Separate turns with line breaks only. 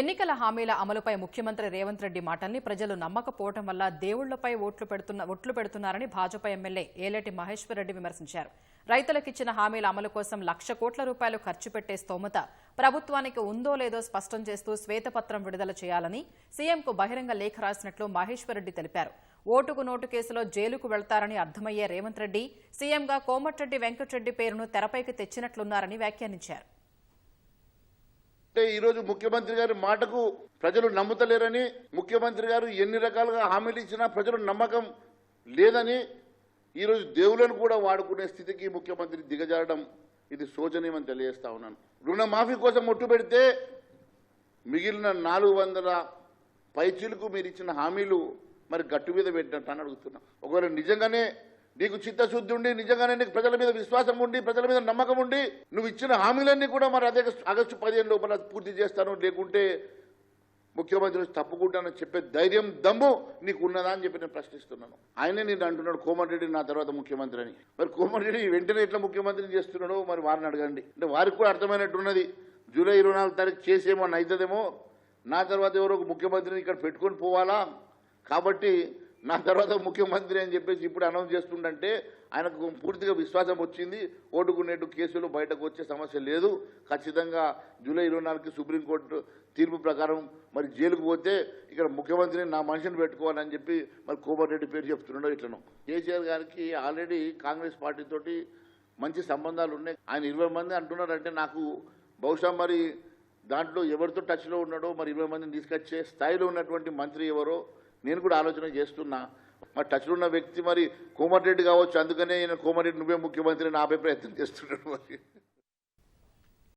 ఎన్నికల హామీల అమలుపై ముఖ్యమంత్రి రేవంత్ రెడ్డి మాటల్ని ప్రజలు నమ్మకపోవడం వల్ల దేవుళ్ళపై ఓట్లు పెడుతున్న ఓట్లు పెడుతున్నారని భాజపా ఎమ్మెల్యే ఏలేటి మహేశ్వర్ రెడ్డి విమర్శించారు. రైతులకిచ్చిన హామీల అమలు కోసం లక్ష కోట్ల రూపాయలు ఖర్చు పెట్టే స్తోమత ప్రభుత్వానికి ఉందో లేదో స్పష్టం చేస్తూ శ్వేతపత్రం విడుదల చేయాలని సీఎంకు బహిరంగ లేఖ రాసినట్లు మహేశ్వర్ రెడ్డి తెలిపారు. ఓటుకు నోటు కేసులో జైలుకు వెళ్తారని అర్థమయ్యే రేవంత్ రెడ్డి సీఎంగా కోమటిరెడ్డి వెంకటరెడ్డి పేరును తెరపైకి తెచ్చినట్లున్నారని వ్యాఖ్యానించారు.
అంటే ఈరోజు ముఖ్యమంత్రి గారి మాటకు ప్రజలు నమ్ముతలేరని ముఖ్యమంత్రి గారు ఎన్ని రకాలుగా హామీలు ఇచ్చినా ప్రజలు నమ్మకం లేదని ఈరోజు దేవులను కూడా వాడుకునే స్థితికి ముఖ్యమంత్రి దిగజారడం ఇది శోచనీయమని తెలియజేస్తా ఉన్నాను. రుణమాఫీ కోసం ఒట్టు పెడితే మిగిలిన నాలుగు వందల పైచీలకు మీరు ఇచ్చిన హామీలు మరి గట్టు మీద పెట్టినట్టు అని అడుగుతున్నా. ఒకవేళ నిజంగానే నీకు చిత్తశుద్ధి ఉండి నిజంగానే నీకు ప్రజల మీద విశ్వాసం ఉండి ప్రజల మీద నమ్మకం ఉండి నువ్వు ఇచ్చిన హామీలన్నీ కూడా మరి అదే ఆగస్టు పదిహేను లోపల పూర్తి చేస్తాను లేకుంటే ముఖ్యమంత్రి తప్పుకుంటానని చెప్పే ధైర్యం దమ్ము నీకు ఉన్నదా అని చెప్పి నేను ప్రశ్నిస్తున్నాను. ఆయనే నేను అంటున్నాడు కోమటిరెడ్డి నా తర్వాత ముఖ్యమంత్రి అని. మరి కోమటిరెడ్డి వెంటనే ఎట్లా ముఖ్యమంత్రిని చేస్తున్నాడో మరి వారిని అడగండి. అంటే వారికి కూడా అర్థమైనట్టున్నది. జూలై ఇరవై నాలుగు తారీఖు చేసేమో అని అవుతుందేమో. నా తర్వాత ఎవరో ఒక ముఖ్యమంత్రిని ఇక్కడ పెట్టుకొని పోవాలా? కాబట్టి నా తర్వాత ముఖ్యమంత్రి అని చెప్పేసి ఇప్పుడు అనౌన్స్ చేస్తుండంటే ఆయనకు పూర్తిగా విశ్వాసం వచ్చింది. ఓటుకునేట్టు కేసులు బయటకు వచ్చే సమస్య లేదు. ఖచ్చితంగా జూలై ఇరవై నాలుగుకి సుప్రీంకోర్టు తీర్పు ప్రకారం మరి జైలుకు పోతే ఇక్కడ ముఖ్యమంత్రిని నా మనిషిని పెట్టుకోవాలని చెప్పి మరి కోమటిరెడ్డి పేరు చెప్తున్నాడు ఇట్లను. కేసీఆర్ గారికి ఆల్రెడీ కాంగ్రెస్ పార్టీతో మంచి సంబంధాలు ఉన్నాయి. ఆయన ఇరవై మంది అంటున్నారంటే నాకు బహుశా మరి దాంట్లో ఎవరితో టచ్లో ఉన్నాడో మరి ఇరవై మందిని తీసుకొచ్చే స్థాయిలో ఉన్నటువంటి మంత్రి ఎవరో నేను కూడా ఆలోచన చేస్తున్నా. మరి టచ్లో ఉన్న వ్యక్తి మరి కోమటిరెడ్డి కావచ్చు అందుకనే ఈయన కోమటిరెడ్డి నువ్వే ముఖ్యమంత్రి అని ఆపే ప్రయత్నం చేస్తున్నాడు మరి.